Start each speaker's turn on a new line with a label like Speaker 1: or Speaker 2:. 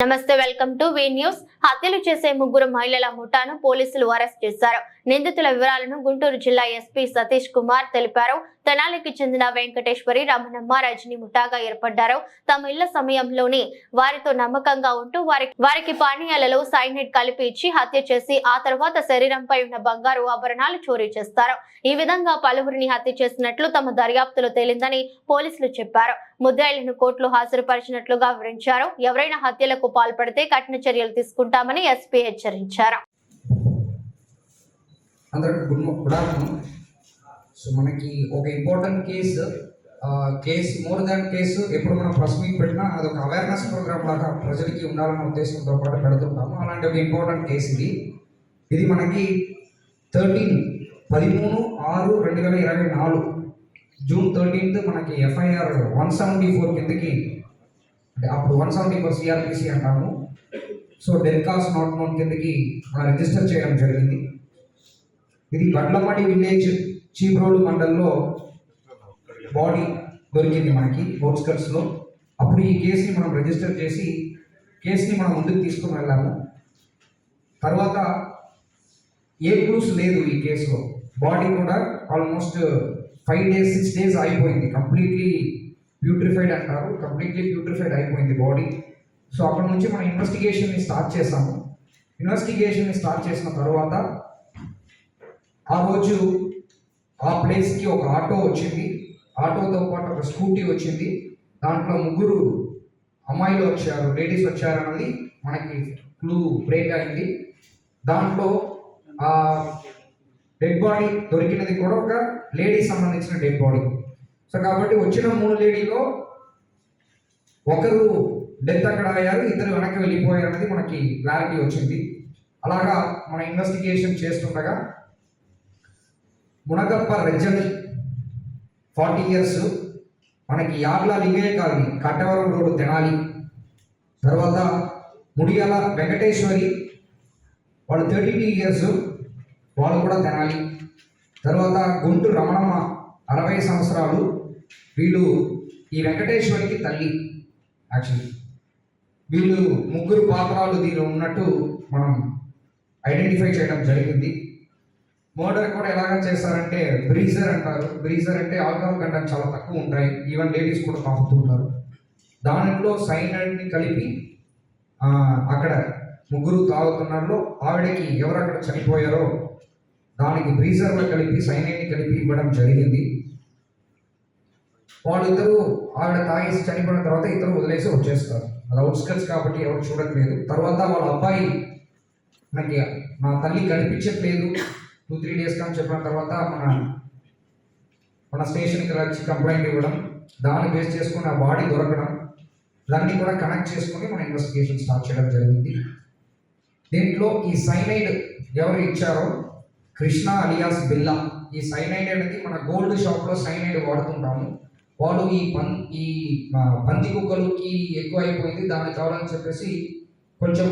Speaker 1: నమస్తే welcome to V news. హత్యలు చేసే ముగ్గురు మహిళల ముఠాను పోలీసులు అరెస్ట్ చేశారు. నిందితుల వివరాలను గుంటూరు జిల్లా ఎస్పీ సతీష్ కుమార్ తెలిపారు. తెనాలికి చెందిన వెంకటేశ్వరి రమణమ్మ రజని ముఠాగా ఏర్పడ్డారు. తమ ఇళ్ళ సమయంలోని వారితో నమ్మకంగా ఉంటూ వారికి వారికి పానీయాలలో సైనైడ్ కలిపి ఇచ్చి హత్య చేసి ఆ తర్వాత శరీరంపై ఉన్న బంగారు ఆభరణాలు చోరీ చేస్తారు. ఈ విధంగా పలువురిని హత్య చేసినట్లు తమ దర్యాప్తులో తేలిందని పోలీసులు చెప్పారు. ముద్దాయిలను కోర్టులో హాజరుపరిచినట్లుగా వివరించారు. ఎవరైనా హత్యలకు పాల్పడితే కఠిన చర్యలు తీసుకుంటామని ఎస్పీ హెచ్చరించారు.
Speaker 2: అందరికి గుడ్ గుడ్ ఆఫ్టర్నూన్ సో మనకి ఒక important case case more than case ఎప్పుడు మనం ప్రెస్ మీట్ పెట్టినా అదొక అవేర్నెస్ ప్రోగ్రామ్ లాగా ప్రజలకి ఉండాలన్న ఉద్దేశంతో పాటు పెడుతుంటాము. అలాంటి ఒక ఇంపార్టెంట్ కేసు ఇది. ఇది మనకి థర్టీన్ పదిమూడు ఆరు రెండు వేల ఇరవై నాలుగు. జూన్ థర్టీన్త్ మనకి ఎఫ్ఐఆర్ వన్ సెవెంటీ ఫోర్ కిందకి అంటే అప్పుడు వన్ సెవెంటీ ఫోర్ సిఆర్పిసి అంటాము. So then cause not known కిందకి మనం రిజిస్టర్ చేయడం జరిగింది. ఇది బండ్లమడి విలేజ్ చీప్రోలు మండల్లో బాడీ దొరికింది మనకి లో అప్పుడు ఈ కేసుని మనం రిజిస్టర్ చేసి కేసుని మనం ముందుకు తీసుకుని వెళ్ళాము. తర్వాత ఏ క్లూస్ లేదు ఈ కేసులో. బాడీ కూడా almost five days six days అయిపోయింది కంప్లీట్లీ ప్యూట్రిఫైడ్ అంటారు. కంప్లీట్లీ ప్యూట్రిఫైడ్ అయిపోయింది బాడీ. సో అక్కడ నుంచి మనం ఇన్వెస్టిగేషన్ని స్టార్ట్ చేసాము ఇన్వెస్టిగేషన్ని స్టార్ట్ చేసిన తర్వాత ఆ రోజు ఆ ప్లేస్కి ఒక ఆటో వచ్చింది. ఆటోతో పాటు ఒక స్కూటీ వచ్చింది. దాంట్లో ముగ్గురు అమ్మాయిలు వచ్చారు లేడీస్ వచ్చారన్నది మనకి క్లూ బ్రేక్ అయింది. దాంట్లో ఆ డెడ్ బాడీ దొరికినది కూడా ఒక లేడీ సంబంధించిన డెడ్ బాడీ సో కాబట్టి వచ్చిన మూడు లేడీలో ఒకరు డెత్ అక్కడ అయ్యారు ఇద్దరు వెనక్కి వెళ్ళిపోయారు అనేది మనకి క్లారిటీ వచ్చింది. అలాగా మన ఇన్వెస్టిగేషన్ చేస్తుండగా మునగప్ప రజ్జని ఫార్టీ ఇయర్స్. మనకి యార్ల లింగయ్య కాలనీ కట్టవరం రోడ్డు తెనాలి. తర్వాత ముడియాల వెంకటేశ్వరి. వాళ్ళు థర్టీ టూ ఇయర్స్ వాళ్ళు కూడా తెనాలి. తర్వాత గుంటూరు రమణమ్మ అరవై సంవత్సరాలు. వీళ్ళు ఈ వెంకటేశ్వరికి తల్లి యాక్చువల్లీ వీళ్ళు ముగ్గురు పాత్రాలు దీనిలో ఉన్నట్టు మనం ఐడెంటిఫై చేయడం జరిగింది. మర్డర్ కూడా ఎలాగ చేస్తారంటే బ్రీజర్ అంటారు. బ్రీజర్ అంటే ఆల్కహాల్ కంటెంట్ చాలా తక్కువ ఉంటాయి. ఈవెన్ లేడీస్ కూడా తాగుతుంటారు దానిలో సైనైడ్ని కలిపి అక్కడ ముగ్గురు తాగుతున్నారు. ఆవిడకి ఎవరు అక్కడ చనిపోయారో దానికి బ్రీజర్లో కలిపి సైనైడ్ని కలిపి ఇవ్వడం జరిగింది. వాళ్ళిద్దరూ ఆవిడ తాగేసి చనిపోయిన తర్వాత ఇద్దరు వదిలేసి వచ్చేస్తారు. అది అవుట్స్కట్స్ కాబట్టి ఎవరు చూడట్లేదు. తర్వాత వాళ్ళ అబ్బాయి మనకి నా తల్లి కనిపించట్లేదు. టూ త్రీ డేస్ కానీ చెప్పిన తర్వాత మన మన స్టేషన్కి వచ్చి కంప్లైంట్ ఇవ్వడం దాన్ని బేస్ చేసుకుని ఆ బాడీ దొరకడం దాన్ని కూడా కనెక్ట్ చేసుకుని మన ఇన్వెస్టిగేషన్ స్టార్ట్ చేయడం జరిగింది. దీంట్లో ఈ సైనైడ్ ఎవరు ఇచ్చారో? కృష్ణ అలియాస్ బిల్లా. ఈ సైనైడ్ అనేది మన గోల్డ్ షాప్లో సైనైడ్ వాడుతుంటాము. వాడు ఈ పన్ ఈ పంది కుక్కలకి ఎక్కువ అయిపోయింది. దాన్ని కావాలని చెప్పేసి కొంచెం